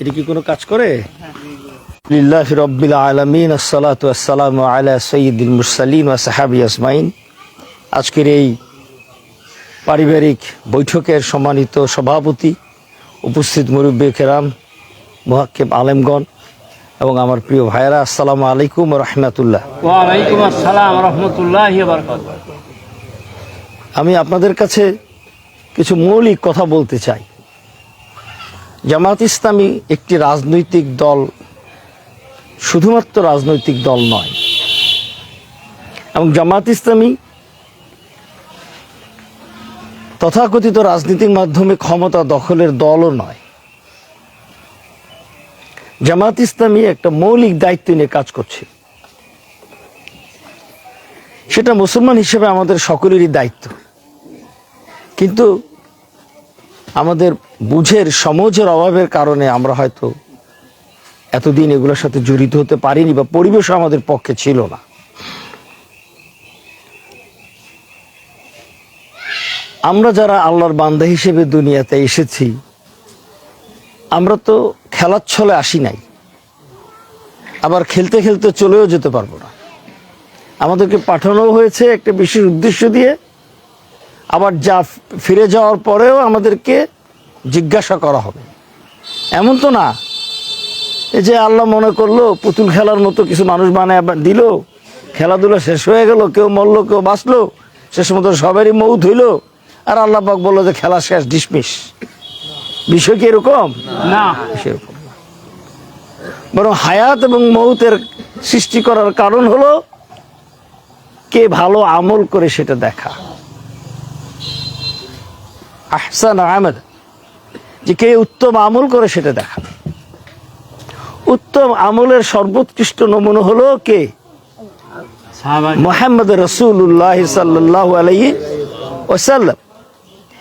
এটা কি কোনো কাজ করে? লিল্লাহ রব্বিল আলমিন আসসালাতু আসসালামু আলা সৈয়দুল মুরসালিন ওয়া সাহাবি আসমাইন আজকের এই পারিবারিক বৈঠকের সম্মানিত সভাপতি উপস্থিত মুরব্বী কেরাম মোহাক্কেব আলেমগণ এবং আমার প্রিয় ভাইরা আসসালামু আলাইকুম রহমতুল্লাহ। ওয়ালাইকুম আসসালাম রহমতুল্লাহ আমি আপনাদের কাছে কিছু মৌলিক কথা বলতে চাই। জামাত ইসলামী একটি রাজনৈতিক দল, শুধুমাত্র রাজনৈতিক দল নয়, এবং জামাত ইসলামী তথাকথিত রাজনীতির মাধ্যমে ক্ষমতা দখলের দলও নয়। জামাত ইসলামী একটা মৌলিক দায়িত্ব নিয়ে কাজ করছে। সেটা মুসলমান হিসেবে আমাদের সকলেরই দায়িত্ব। কিন্তু আমাদের বুঝের, সমঝের অভাবের কারণে আমরা হয়তো এতদিন এগুলোর সাথে জড়িত হতে পারিনি বা পরিবেশও আমাদের পক্ষে ছিল না। আমরা যারা আল্লাহর বান্দা হিসেবে দুনিয়াতে এসেছি, আমরা তো খেলার ছলে আসি নাই। আবার খেলতে খেলতে চলেও যেতে পারব না। আমাদেরকে পাঠানো হয়েছে একটা বিশেষ উদ্দেশ্য দিয়ে আবার যা ফিরে যাওয়ার পরেও আমাদেরকে জিজ্ঞাসা করা হবে। এমন তো না এই যে আল্লাহ মনে করল পুতুল খেলার মতো কিছু মানুষ বানায় আবার দিল খেলাধুলা শেষ হয়ে গেল কেউ মরলো কেউ বাঁচলো শেষ মতো সবারই মৌত হইল। আর আল্লাহ পাক বলল যে খেলা শেষ ডিসমিস। বিষয় কি এরকম? না। সেরকম বরং হায়াত এবং মৌতের সৃষ্টি করার কারণ হলো কে ভালো আমল করে সেটা দেখা। আহসান আহমেদ যে কে উত্তম আমল করে সেটা দেখা উত্তম আমলের সর্বোৎকৃষ্ট নমুনা হলো কে? মোহাম্মদ রসুল্লাহ সাল্লাহ আলাইহি ওসাল্লাম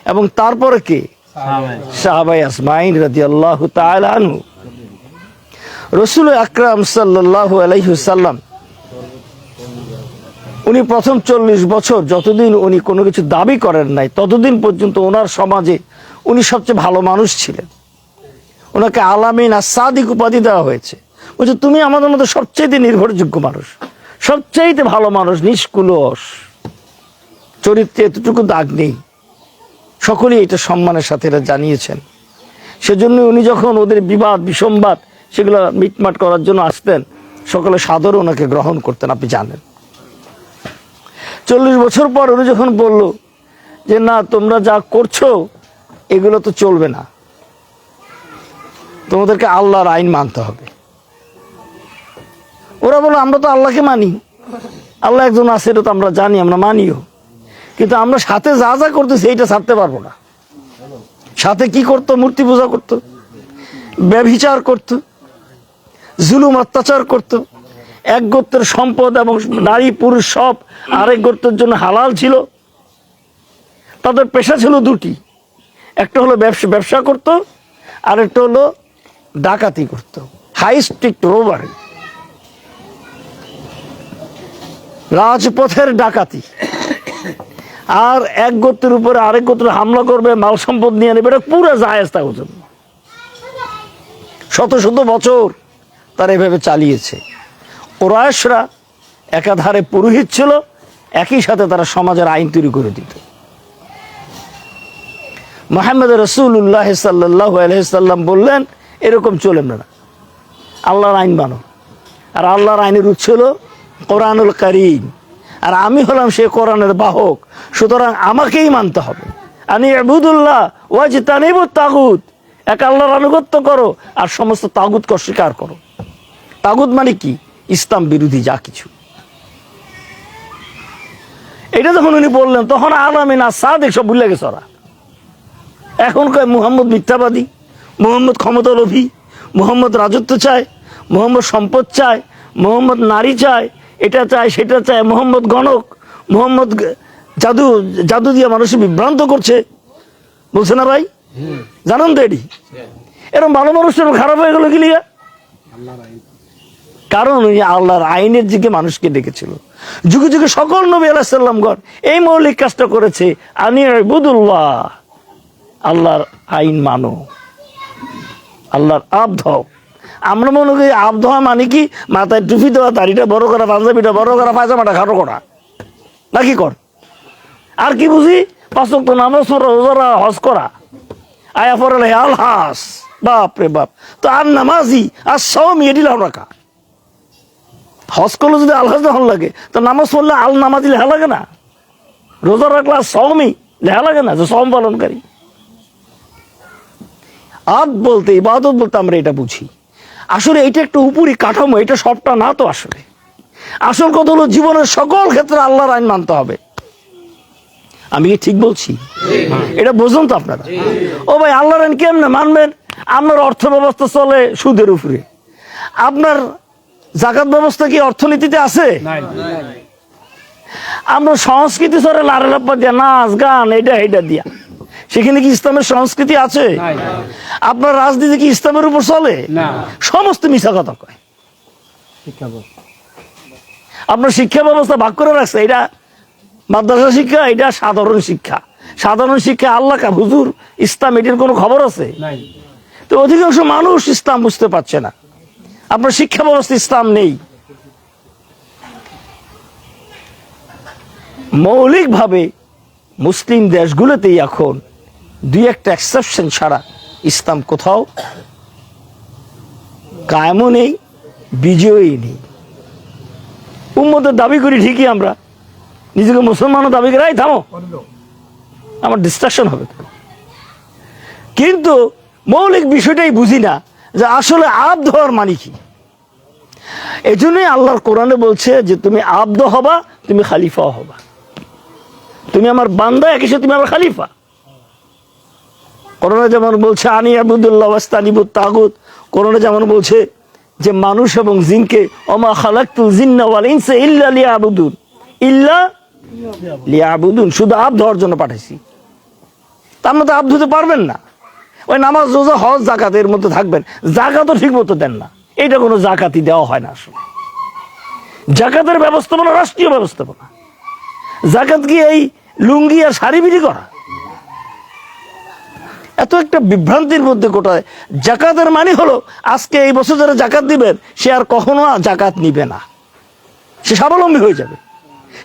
এবং তারপরে কে? সাহাবা সাহাবাই আসমাইন রাজি আল্লাহ আনহু। রসুল আকরাম সাল্লাহ আলাইহুসাল্লাম উনি প্রথম চল্লিশ বছর যতদিন উনি কোনো কিছু দাবি করেন নাই, ততদিন পর্যন্ত ওনার সমাজে উনি সবচেয়ে ভালো মানুষ ছিলেন। ওনাকে আলামিন আর সাদিক উপাধি দেওয়া হয়েছে। বলছে, তুমি আমাদের মধ্যে সবচেয়ে নির্ভরযোগ্য মানুষ সবচাইতে ভালো মানুষ নিষ্কুলস চরিত্রে এতটুকু দাগ নেই। সকলেই এটা সম্মানের সাথে এটা জানিয়েছেন। সেজন্য উনি যখন ওদের বিবাদ, বিসম্বাদ, সেগুলো মিটমাট করার জন্য আসতেন, সকলে সাদর ওনাকে গ্রহণ করতেন, আপনি জানেন। চল্লিশ বছর পর উনি যখন বলল যে, না, তোমরা যা করছ, এগুলো তো চলবে না। তোমাদেরকে আল্লাহর আইন মানতে হবে। ওরা বলল, আমরা তো আল্লাহকে মানি। আল্লাহ একজন আছে, এটা তো আমরা জানি, আমরা মানিও। কিন্তু আমরা সাথে যা যা করতেছি, এইটা ছাড়তে পারব না। সাথে কি করতো? মূর্তি পূজা করতো, ব্যভিচার করতো, জুলুম, অত্যাচার করত। এক গোত্রের সম্পদ এবং নারী, পুরুষ সব আরেক গোত্রের জন্য হালাল ছিল। তাদের পেশা ছিল দুটি। একটা হলো ব্যবসা ব্যবসা করতো আর একটা হলো ডাকাতি করত। High strict robbery. রাজপথের ডাকাতি। আর এক গোত্রের উপরে আরেক গোত্র হামলা করবে, মাল সম্পদ নিয়ে নেবে, এটা পুরো জায়েজ তার জন্য। শত শত বছর তারা এভাবে চালিয়েছে। ওরায়সরা একাধারে পুরোহিত ছিল, একই সাথে তারা সমাজের আইন তৈরি করে দিত। মোহাম্মদ রসুল্লাহ সাল্লাহ আলহিসাল্লাম বললেন, এরকম চলেন না। আল্লাহর আইন মানো। আর আল্লাহর আইনের উৎস হলো কোরআনুল করিম। আর আমি হলাম সে কোরআনের বাহক। সুতরাং আমাকেই মানতে হবে। আমি আবুদুল্লাহ ওয়াজ তানিব তাগুদ এক আল্লাহর আনুগত্য করো আর সমস্ত তাগুতকে অস্বীকার করো। তাগুদ মানে কি? ইসলাম বিরোধী যা কিছু। এটা যখন উনি বললেন তখন আলামিন আর সাদেক সব ভুলে গেছে ওরা। এখন কয় মুহাম্মদ মিথ্যাবাদী মোহাম্মদ ক্ষমতা লোভী মুহাম্মদ রাজত্ব চায় মুহাম্মদ সম্পদ চায় মোহাম্মদ নারী চায় এটা চায় সেটা চায় মোহাম্মদ গণক মোহাম্মদ জাদু জাদু দিয়ে মানুষকে বিভ্রান্ত করছে। বলছে না ভাই? জানেন তো এটি? এরকম ভালো মানুষ খারাপ হয়ে গেল কি লিগা? কারণ ওই আল্লাহর আইনের দিকে মানুষকে ডেকেছিল। যুগে যুগে সকল নবী আলাহিসাল্লামগণ এই মৌলিক কাজটা করেছে, আনি বুদুল্লাহ আল্লাহর আইন মানো। আল্লাহর আবধ আমরা মনে করি হওয়া মানে কি? মাথায় টুপি দেওয়া, দাড়িটা বড় করা, পাঞ্জাবিটা বড় করা, পায়জামাটা খাটো করা। নাকি কর? আর কি বুঝি? পাঁচ তো নামাজ পড়া রোজারা হজ করা। আয়া পড়ালে আলহাস। বাপ রে বাপ। তো আর নামাজি আর সব এডিল রাখা। হজ করলে যদি আলহাজ যখন লাগে, তো নামাজ পড়লে আল নামাজি লেখা লাগে না? রোজা রাখলে আর সওমি লেখা লাগে না যে সম পালনকারী? আদ বলতে, ইবাদত বলতে আমরা এটা বুঝি। আসলে এটা একটা উপরি কাঠামো, এটা সবটা না তো আসলে। আসল কথা হলো জীবনের সকল ক্ষেত্রে আল্লাহর আইন মানতে হবে। আমি কি ঠিক বলছি? এটা বোঝুন তো আপনারা। ও ভাই, আল্লাহর আইন কেমনে মানবেন? আপনার অর্থ ব্যবস্থা চলে সুদের উপরে। আপনার জাকাত ব্যবস্থা কি অর্থনীতিতে আছে? আমরা সংস্কৃতি সরে লারে লাপ্পা দিয়া নাচ গান এটা এটা দিয়া। সেখানে কি ইসলামের সংস্কৃতি আছে? আপনার রাজনীতি কি ইসলামের উপর চলে? সমস্ত মিশা কথা কয়। শিক্ষা আপনার শিক্ষা ব্যবস্থা ভাগ করে রাখছে এটা মাদ্রাসা শিক্ষা এটা সাধারণ শিক্ষা। সাধারণ শিক্ষা আল্লাহ কা হুজুর ইসলাম এটির কোনো খবর আছে? তো অধিকাংশ মানুষ ইসলাম বুঝতে পারছে না। আপনার শিক্ষা ব্যবস্থা ইসলাম নেই। মৌলিকভাবে মুসলিম দেশগুলোতেই এখন দুই একটা এক্সেপশন ছাড়া ইসলাম কোথাও কায়েমও নেই বিজয়ই নেই। উম্মতের দাবি করি ঠিকই আমরা। নিজেকে মুসলমানও দাবি করে, "এই থামো। আমার ডিস্ট্রাকশন হবে। কিন্তু মৌলিক বিষয়টাই বুঝি না। যে আসলে আব্দ হওয়ার মানে কি? এই জন্যই আল্লাহর কোরআনে বলছে যে তুমি আব্দ হবা, তুমি খালিফা হবা। তুমি আমার বান্দা একই সাথে তুমি আমার খালিফা। করোনা যেমন বলছে, আনি আবুদুল্লাহ ওয়াস্তানিবুত তাগুত। করোনা যেমন বলছে যে, মানুষ এবং জিনকে অমা খালাক্তুল জিন্না ওয়াল ইনসা ইল্লা লিয়াবুদুন। ইল্লা লিয়া আবুদুন শুধু আব্দ হওয়ার জন্য পাঠাইছি। তার আপনি তো আব্দ হতে পারবেন না। ওই নামাজ, রোজা, হজ জাকাত এর মধ্যে থাকবেন। জাকাতও ঠিক মতো দেন না। এটা কোনো জাকাতই দেওয়া হয় না আসলে। জাকাতের ব্যবস্থাপনা, রাষ্ট্রীয় ব্যবস্থাপনা। জাকাত কি এই লুঙ্গি আর শাড়ি বিক্রি করা? এত একটা বিভ্রান্তির মধ্যে কোটায় জাকাতের মানে হলো, আজকে এই বছর যারা জাকাত দিবেন, সে আর কখনো জাকাত নিবে না। সে স্বাবলম্বী হয়ে যাবে।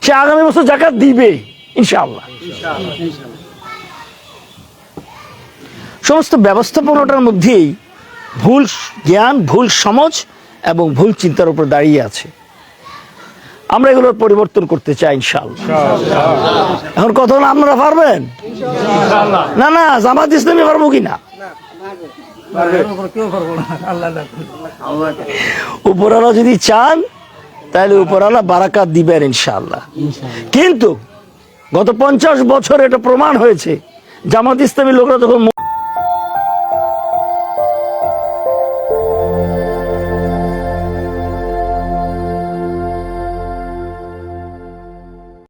সে আগামী বছর জাকাত দিবে ইনশাআল্লাহ। সমস্ত ব্যবস্থাপনাটার মধ্যেই ভুল জ্ঞান ভুল সমাজ এবং ভুল চিন্তার উপর দাঁড়িয়ে আছে। আমরা এগুলোর পরিবর্তন করতে চাই ইনশাআল্লাহ। এখন হলো আপনারা পারবেন? না না জামাত ইসলামী পারব কিনা উপরালা যদি চান তাহলে উপরালা বারাকাত দিবেন ইনশাল্লাহ কিন্তু গত পঞ্চাশ বছর এটা প্রমাণ হয়েছে। জামাত ইসলামী লোকরা যখন